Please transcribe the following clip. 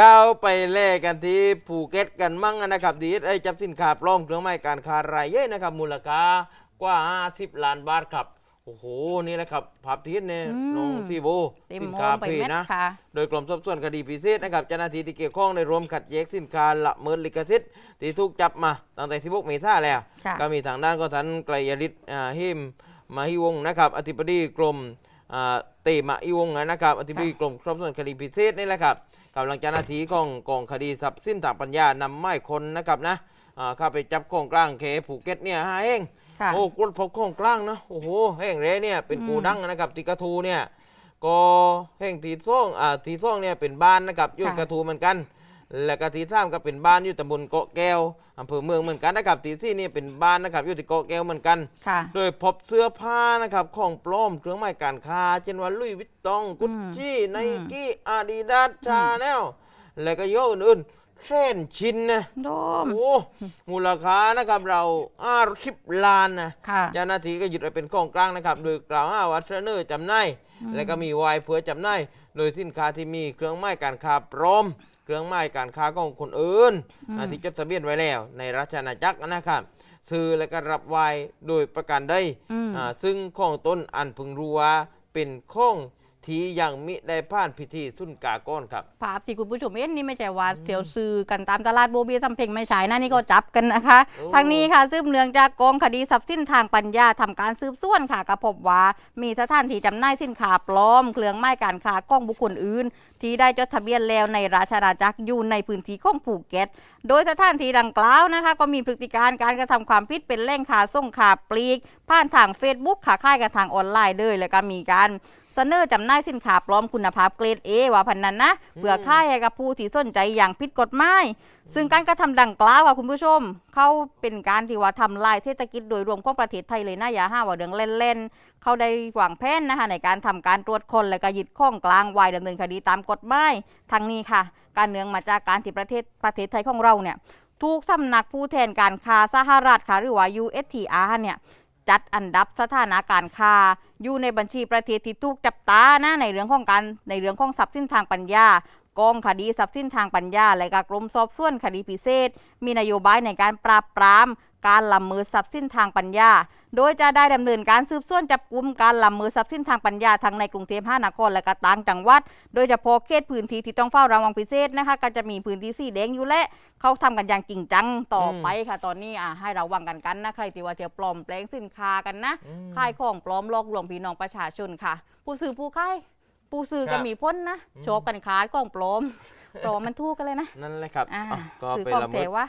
ก้าวไปเล่กันที่ภูเก็ตกันมั่งนะครับดีไอ้จับสินค้าปลอมเครื่องหมายการค้ารายใหญ่นะครับมูลค่ากว่า 50 ล้านบาทครับโอ้โห นี่แหละครับภาพที่เห็นเนี่ยอืมน้องที่โบเต็มสินโมค้างไปเพเม็ดนะค่ะโดยกรมสอบสวนคดีพิเศษนะครับเจ้าหน้าที่ที่เกี่ยวข้องได้รวมขัดแย้งสินค้าละเมิดลิขสิทธิ์ที่ถูกจับมา ตั้งแต่16เมษายนแล้วค่ะก็มีทางด้านก็ท่านไกรยฤทธิ์อ่าหิมมาฮิวงศ์นะครับ อธิบดีกรมอ่า เตมาฮิวงศ์นะครับอธิบดีกรมสอบสวนคดีพิเศษนี่แหละครับกำลังเจ้าหน้าที่ของกองคดีทรัพย์สินทางปัญญานำไม้คนนะครับนะอ่าเข้าไปจับของกลางเคภูเก็ตเนี่ยห้าเองค่ะโอ้กดพบของกลางนะโอ้โหแห่งเรเนี่ยเป็นอืมกูดังนะครับติกระทูเนี่ยก็แห่งทีซ่องอ่าทีซ่องเนี่ยเป็นบ้านนะครับอยุ่กระทูเหมือนกัน และก็ทีสามก็เป็นบ้านอยู่ตำบลเกาะแก้วอำเภอเมืองเหมือนกันนะครับทีสี่นี่เป็นบ้านนะครับอยู่ที่เกาะแก้วเหมือนกัน ค่ะ โดยพบเสื้อผ้านะครับของปลอมเครื่องหมายการค้า เช่นว่าลุยวิตตอง กุชชี่ไนกี้อาดิดาสชาแนลและก็โยกอื่นๆ เส้นชินนะโดม โอ้มูลค่านะครับเราอ้าสิบล้านนะค่ะ เจ้าหน้าที่ก็ยึดไว้เป็นของกลางนะครับ โดยกล่าวหาว่าเทรนเนอร์จำหน่ายและก็มีวายเผื่อจำหน่ายโดยสินค้าที่มีเครื่องหมายการค้าปลอม เครื่องหมายการค้าของคนอื่นอืมนะที่จดทะเบียนไว้แล้ว ในราชอาณาจักรนะครับซื้อและก็รับไว้โดยประการใดอืม อ่าซึ่งของต้นอันพึงรู้ว่าเป็นของ ที่ยังมิได้ผ่านพิธีสุนกาก้อนครับภาพที่คุณผู้ชมเห็นนี่ไม่ใช่ว่าเที่ยวซื้อกันตามตลาดโบเบียทำเพลงไม่ใช่นะนี่ก็จับกันนะคะโอ้ทางนี้ค่ะสืบเนื่องจากกองคดีทรัพย์สินทางปัญญาทำการสืบสวนค่ะก็พบว่ามีสถานที่จำหน่ายสินค้าปลอม เครื่องหมายการค้าของบุคคลอื่น ที่ได้จดทะเบียนแล้วในราชอาณาจักรอยู่ในพื้นที่ของภูเก็ต โดยสถานที่ดังกล่าวนะคะ ก็มีพฤติการการกระทำความผิดเป็นแหล่งขาส่งขาปลีก ผ่านทาง Facebook ขาค่ายกันทางออนไลน์เลยแล้วก็มีการ เสนอจำหน่ายสินค้าปลอมคุณภาพเกรด A ว่าพันนั้นนะเพื่อค่ายให้กับผู้ที่สนใจอย่างผิดกฎหมายซึ่งการกระทำดังกล่าวค่ะคุณผู้ชม เขาเป็นการที่ว่าทำลายเศรษฐกิจโดยรวมของประเทศไทยเลยนะอย่าห้าว่าเดืองเล่นๆ เขาได้วางแผนนะคะในการทำการตรวจคนและก็ยึดข้องกลางไว้ดำเนินคดีตามกฎหมายทั้งนี้ค่ะ การเนื่องมาจากการที่ประเทศประเทศไทยของเราเนี่ยทุกสำนักผู้แทนการค้าสหรัฐค่ะหรือว่า USTR เนี่ย จัดอันดับสถานะการค้าอยู่ในบัญชีประเทศที่ถูกจับตานะในเรื่องของการในเรื่องของทรัพย์สินทางปัญญากองคดีทรัพย์สินทางปัญญา และก็กรมสอบสวนคดีพิเศษ มีนโยบายในการปราบปราม การละเมิดทรัพย์สินทางปัญญา โดยจะได้ดำเนินการสืบสวนจับกลุ่มการละเมิดทรัพย์สินทางปัญญาทั้งในกรุงเทพมหานครและก็ต่างจังหวัด โดยเฉพาะเขตพื้นที่ที่ต้องเฝ้าระวังพิเศษนะคะ ก็จะมีพื้นที่สีแดงอยู่และเขาทำกันอย่างจริงจังต่อไปค่ะ ตอนนี้อะให้ระวังกันกันนะใครที่ว่าเที่ยวปลอมแปลงสินค้ากันนะอืมขายของปลอมหลอกลวงพี่น้องประชาชนค่ะ ผู้ซื้อผู้ขายผู้ซื้อครัก็บมีพ้นนะอืมโชบกันขายของปลอมปลอมมันทูกกันเลยนะ นั่นแหละครับอ่าอะก็ซื้อไปของละแต่เมิดว่า